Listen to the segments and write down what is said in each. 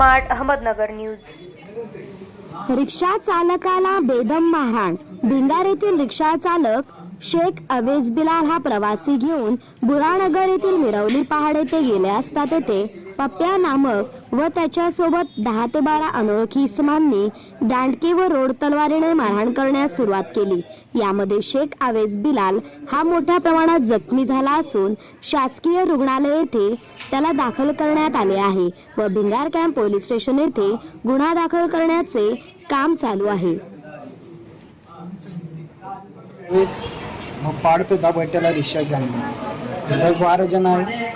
Smart Ahmednagar news. रिक्षा चालकाला बेदम मारहाण. भिंगार येथील रिक्षा चालक शेख अवेज बिलाल हा प्रवासी घेऊन बुरानगर येथील मिरवली पहाड येथे गेले असता तेथे पप्प्या नामक व त्याच्यासोबत दहा ते बारा अनोळखी इसमांनी दांडके व रोड तलवारीने मारहाण करण्यास सुरुवात केली. यामध्ये शेख आवेज बिलाल हा मोठ्या प्रमाणात जखमी झाला असून शासकीय रुग्णालय येथे त्याला दाखल करण्यात आले आहे व भिंगार कॅम्प पोलीस स्टेशन येथे गुन्हा दाखल करण्याचे काम चालू आहे. इस पे था बैठेला दस बारा जण आहे.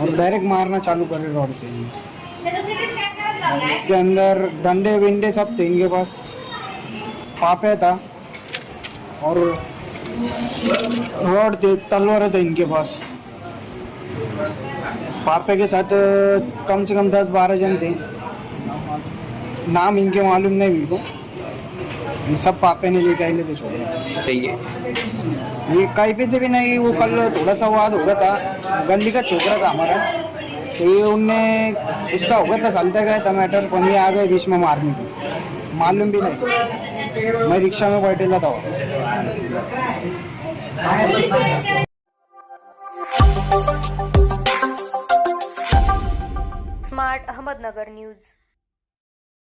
और डायरेक्ट मारना चालू करे रोड से। इसके अंदर डंडे विंडे सब थे इनके पास। पापे था। और रोड थे तलवार थे इनके पास। पापे के साथ कम से कम दस बारह जन थे। नाम इनके मालूम नहीं मेरे को। सब पापे ने लेके आए थे छोकरे ये कहीं पे से भी नहीं वो कल थोड़ा सा वाद हो गया था गली का छोकरा था हमारा तो ये उनने उसका हो गया था चलते गया टमाटर पर ये आ गए बीच में मारने को. मालूम भी नहीं. मैं रिक्शा में बैठेला था स्मार्ट अहमदनगर न्यूज.